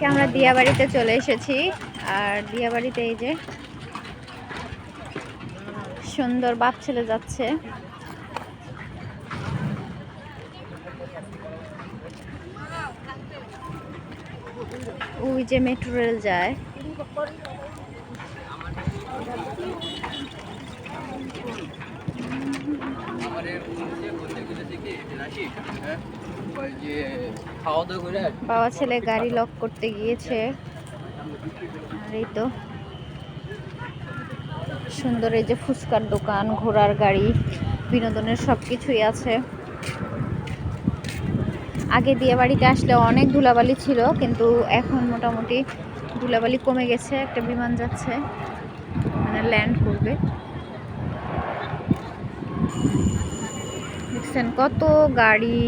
আজকে আমরা দিয়াবাড়িতে চলে এসেছি। আর দিয়াবাড়িতে এই যে সুন্দর বাপ ছেলে যাচ্ছে। ওই যে মেট্রো রেল যায়। আমাদের বাবা ছেলে গাড়ি লক করতে গিয়েছে। আর এই তো সুন্দর এই যে ফুচকার দোকান, ঘোড়ার গাড়ি, বিনোদনের সব কিছুই আছে। আগে দিয়ে বাড়িতে আসলে অনেক ধুলাবালি ছিল, কিন্তু এখন মোটামুটি ধুলাবালি কমে গেছে, একটা বিমান যাচ্ছে মানে ল্যান্ড করবে। দেখছেন? কত গাড়ি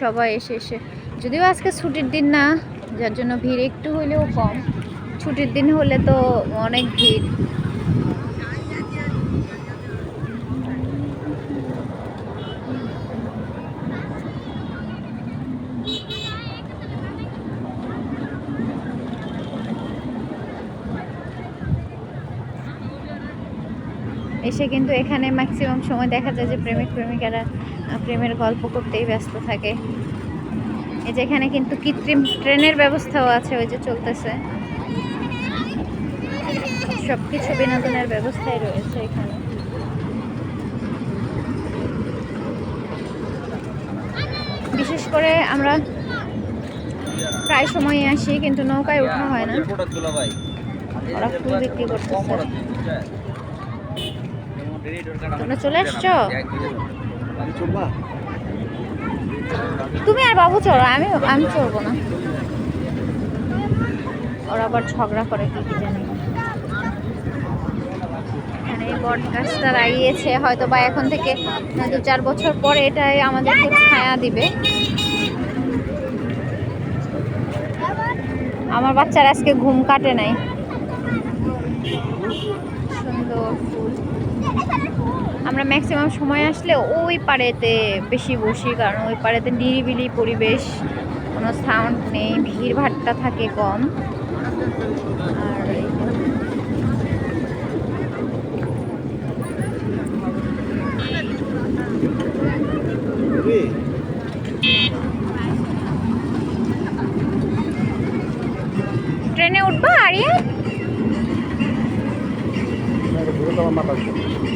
সবাই এসে এসে। যদিও আজকে ছুটির দিন না, যার জন্য ভিড় একটু হইলেও কম। ছুটির দিন হলে তো অনেক ভিড়। এসে কিন্তু এখানে ম্যাক্সিমাম সময় দেখা যায় যে প্রেমিক প্রেমিকারা প্রেমের গল্প করতেই ব্যস্ত থাকে। এই যে এখানে কিন্তু কৃত্রিম ট্রেনের ব্যবস্থাও আছে ওই যে চলতেছে। সব কিছু বিনোদনের ব্যবস্থাই রয়েছে এখানে। বিশেষ করে আমরা প্রায় সময় আসি কিন্তু নৌকায় ওঠা হয় না। ওরা ফুল বিক্রি করতেছে। তোমরা মানে চলে চলবা? তুমি আর বাবু চড়ো, আমি আমি চড়বো না। ওরা আবার ঝগড়া করে, কি কি জানি। গাছটা লাগিয়েছে হয়তো বা এখন থেকে দু চার বছর পরে এটাই আমাদেরকে ছায়া দিবে। আমার বাচ্চার আজকে ঘুম কাটে নাই। সুন্দর ফুল। আমরা ম্যাক্সিমাম সময় আসলে ওই পাড়েতে বেশি বসি, কারণ ওই পাড়েতে নিরিবিলি পরিবেশ, কোনো সাউন্ড নেই, ভিড় থাকে কম। আর ট্রেনে উঠবা, আরিয়া? estava mais baixo.